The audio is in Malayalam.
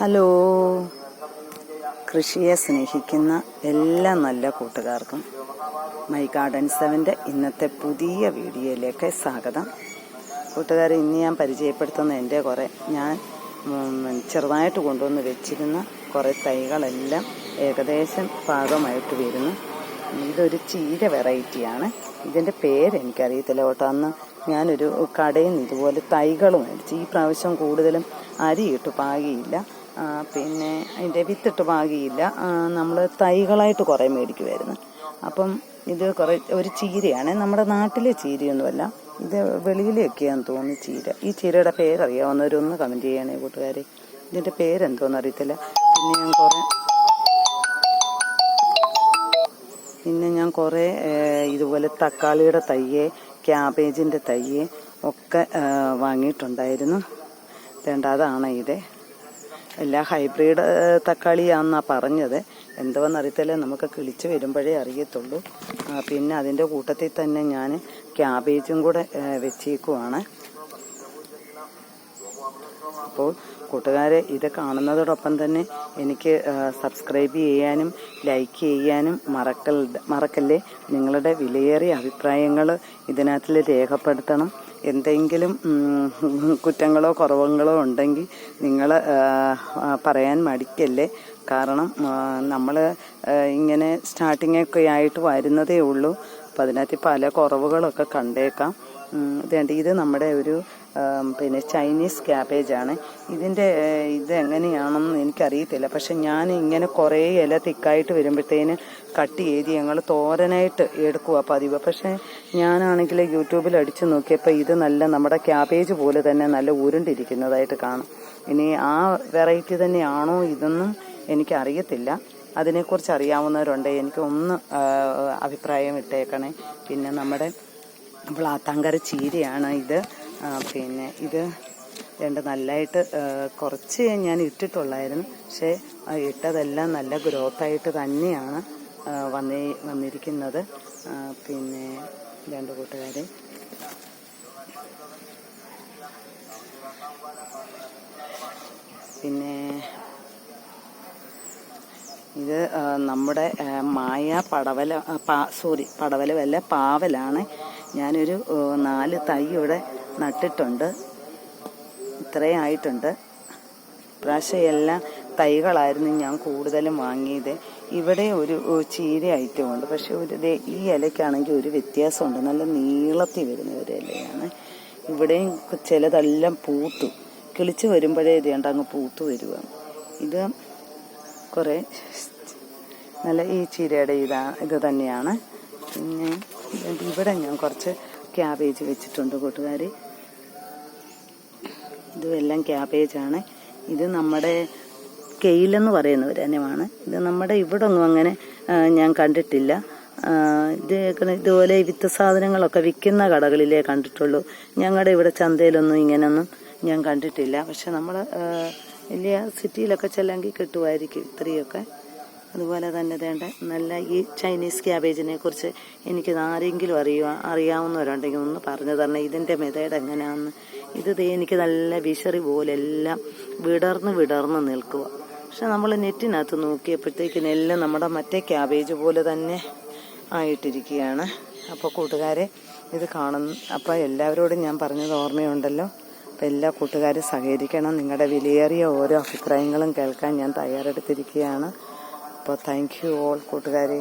ഹലോ. കൃഷിയെ സ്നേഹിക്കുന്ന എല്ലാ നല്ല കൂട്ടുകാർക്കും മൈ ഗാർഡൻ സെവന്റെ ഇന്നത്തെ പുതിയ വീഡിയോയിലേക്ക് സ്വാഗതം. കൂട്ടുകാരെ ഇന്ന് ഞാൻ പരിചയപ്പെടുത്തുന്ന എന്റെ കുറേ ഞാൻ ചെറുതായിട്ട് കൊണ്ടുവന്ന് വെച്ചിരുന്ന കുറേ തൈകളെല്ലാം ഏകദേശം പാകമായിട്ട് വരുന്നു. ഇതൊരു ചീര വെറൈറ്റിയാണ്. ഇതിന്റെ പേര് എനിക്കറിയത്തില്ല കേട്ടോ. അന്ന് ഞാനൊരു കടയിൽ നിന്ന് ഇതുപോലെ തൈകൾ മേടിച്ച് ഈ പ്രാവശ്യം കൂടുതലും അരിയിട്ട് പാകിയില്ല. പിന്നെ അതിന്റെ വിത്തിട്ട് പാകിയില്ല. നമ്മൾ തൈകളായിട്ട് കുറേ മേടിക്കുമായിരുന്നു അപ്പം ഇത് കുറേ ഒരു ചീരയാണ്. നമ്മുടെ നാട്ടിലെ ചീരയൊന്നുമല്ല. ഇത് വെളിയിലെയൊക്കെയാന്ന് തോന്നുന്നു ചീര. ഈ ചീരയുടെ പേരറിയാവുന്നവരൊന്ന് കമന്റ് ചെയ്യണേ കൂട്ടുകാരെ. ഇതിന്റെ പേരെന്തോന്ന് അറിയത്തില്ല. പിന്നെ ഞാൻ കുറേ പിന്നെ ഞാൻ കുറേ ഇതുപോലെ തക്കാളിയുടെ തയ്യെ ക്യാബേജിന്റെ തയ്യെ ഒക്കെ വാങ്ങിയിട്ടുണ്ടായിരുന്നു. വേണ്ട അതാണ് ഇത്? എല്ലാ ഹൈബ്രിഡ് തക്കാളിയാണെന്നാണ് പറഞ്ഞത്. എന്തുവെന്ന് അറിയത്തില്ല നമുക്ക് കിളിച്ച് വരുമ്പോഴേ അറിയത്തുള്ളൂ. പിന്നെ അതിന്റെ കൂട്ടത്തിൽ തന്നെ ഞാൻ ക്യാബേജും കൂടെ വെച്ചേക്കുവാണ്. അപ്പോൾ കൂട്ടുകാരെ ഇത് കാണുന്നതോടൊപ്പം തന്നെ എനിക്ക് സബ്സ്ക്രൈബ് ചെയ്യാനും ലൈക്ക് ചെയ്യാനും മറക്കൽ മറക്കല്ലേ? നിങ്ങളുടെ വിലയേറിയ അഭിപ്രായങ്ങൾ ഇതിനകത്തിൽ രേഖപ്പെടുത്തണം. എന്തെങ്കിലും കുറ്റങ്ങളോ കുറവുകളോ ഉണ്ടെങ്കിൽ നിങ്ങൾ പറയാൻ മടിക്കല്ലേ? കാരണം നമ്മൾ ഇങ്ങനെ സ്റ്റാർട്ടിങ്ങൊക്കെ ആയിട്ട് വരുന്നതേ ഉള്ളൂ. അപ്പം അതിനകത്ത് പല കുറവുകളൊക്കെ കണ്ടേക്കാം. ഇതേണ്ട ഇത് നമ്മുടെ ഒരു പിന്നെ ചൈനീസ് ക്യാബേജാണ് ഇതിന്റെ ഇത് എങ്ങനെയാണെന്ന് എനിക്കറിയത്തില്ല. പക്ഷെ ഞാൻ ഇങ്ങനെ കുറേ ഇല തിക്കായിട്ട് വരുമ്പോഴത്തേന് കട്ട് ചെയ്ത് ഞങ്ങൾ തോരനായിട്ട് എടുക്കുക പതിവ്. പക്ഷേ ഞാനാണെങ്കിൽ യൂട്യൂബിൽ അടിച്ചു നോക്കിയപ്പോൾ ഇത് നല്ല നമ്മുടെ ക്യാബേജ് പോലെ തന്നെ നല്ല ഉരുണ്ടിരിക്കുന്നതായിട്ട് കാണും. ഇനി ആ വെറൈറ്റി തന്നെയാണോ ഇതൊന്നും എനിക്കറിയത്തില്ല. അതിനെക്കുറിച്ച് അറിയാവുന്നവരുണ്ടെങ്കിൽ എനിക്ക് ഒന്ന് അഭിപ്രായം ഇട്ടേക്കണേ. പിന്നെ നമ്മുടെ വ്ളാത്താങ്കര ചീരയാണ് ഇത്. പിന്നെ ഇത് രണ്ട് നല്ലതായിട്ട് കുറച്ച് ഞാൻ ഇട്ടിട്ടുള്ളായിരുന്നു. പക്ഷേ ഇട്ടതെല്ലാം നല്ല ഗ്രോത്തായിട്ട് തന്നെയാണ് വന്നി വന്നേ വന്നിരിക്കുന്നത്. പിന്നെ രണ്ട് കൂട്ടുകാരെ. പിന്നെ ഇത് നമ്മുടെ മായ പടവല സോറി പടവലമല്ല പാവലാണ്. ഞാനൊരു നാല് തൈ ഇവിടെ നട്ടിട്ടുണ്ട്. ഇത്രയും ആയിട്ടുണ്ട്. പ്രാവശ്യം എല്ലാം തൈകളായിരുന്നു ഞാൻ കൂടുതലും വാങ്ങിയത്. ഇവിടെ ഒരു ചീര ഐറ്റമുണ്ട്. പക്ഷെ ഒരു ഈ ഇലയ്ക്കാണെങ്കിൽ ഒരു വ്യത്യാസമുണ്ട്. നല്ല നീളത്തിൽ വരുന്ന ഒരു ഇലയാണ്. ഇവിടെയും ചിലതെല്ലാം പൂത്തു. കിളിച്ച് വരുമ്പോഴേ ഇത് കണ്ട് അങ്ങ് പൂത്തു വരിക ഇത് കുറേ നല്ല ഈ ചീരയുടെ ഇതാ ഇത് തന്നെയാണ്. ഇവിടെ ഞാൻ കുറച്ച് ക്യാബേജ് വെച്ചിട്ടുണ്ട് കൂട്ടുകാർ ഇതുമെല്ലാം ക്യാബേജാണ്. ഇത് നമ്മുടെ കെയിലെന്ന് പറയുന്ന ഒരു ഇനമാണ് ഇത് നമ്മുടെ ഇവിടെ ഒന്നും അങ്ങനെ ഞാൻ കണ്ടിട്ടില്ല. ഇത് ഇതുപോലെ വിത്ത് സാധനങ്ങളൊക്കെ വിൽക്കുന്ന കടകളിലേ കണ്ടിട്ടുള്ളൂ. ഞങ്ങളുടെ ഇവിടെ ചന്തയിലൊന്നും ഇങ്ങനെയൊന്നും ഞാൻ കണ്ടിട്ടില്ല. പക്ഷെ നമ്മൾ വലിയ സിറ്റിയിലൊക്കെ ചെല്ലെങ്കിൽ കിട്ടുമായിരിക്കും ഇത്രയൊക്കെ. അതുപോലെ തന്നെ വേണ്ട നല്ല ഈ ചൈനീസ് ക്യാബേജിനെ കുറിച്ച് എനിക്ക് ആരെങ്കിലും അറിയുക അറിയാവുന്നവരുണ്ടെങ്കിൽ ഒന്ന് പറഞ്ഞു തരണം. ഇതിന്റെ മെതേഡ് എങ്ങനെയാണെന്ന് ഇത് എനിക്ക് നല്ല വിശറി പോലെ എല്ലാം വിടർന്ന് വിടർന്ന് നിൽക്കുക. പക്ഷെ നമ്മൾ നെറ്റിനകത്ത് നോക്കിയപ്പോഴത്തേക്കിന് എല്ലാം നമ്മുടെ മറ്റേ ക്യാബേജ് പോലെ തന്നെ ആയിട്ടിരിക്കുകയാണ്. അപ്പോൾ കൂട്ടുകാരെ ഇത് കാണുന്നു അപ്പോൾ എല്ലാവരോടും ഞാൻ പറഞ്ഞത് ഓർമ്മയുണ്ടല്ലോ? അപ്പം എല്ലാ കൂട്ടുകാരും സഹകരിക്കണം. നിങ്ങളുടെ വിലയേറിയ ഓരോ അഭിപ്രായങ്ങളും കേൾക്കാൻ ഞാൻ തയ്യാറെടുത്തിരിക്കുകയാണ്. അപ്പോൾ താങ്ക് യു ഓൾ കൂട്ടുകാരെ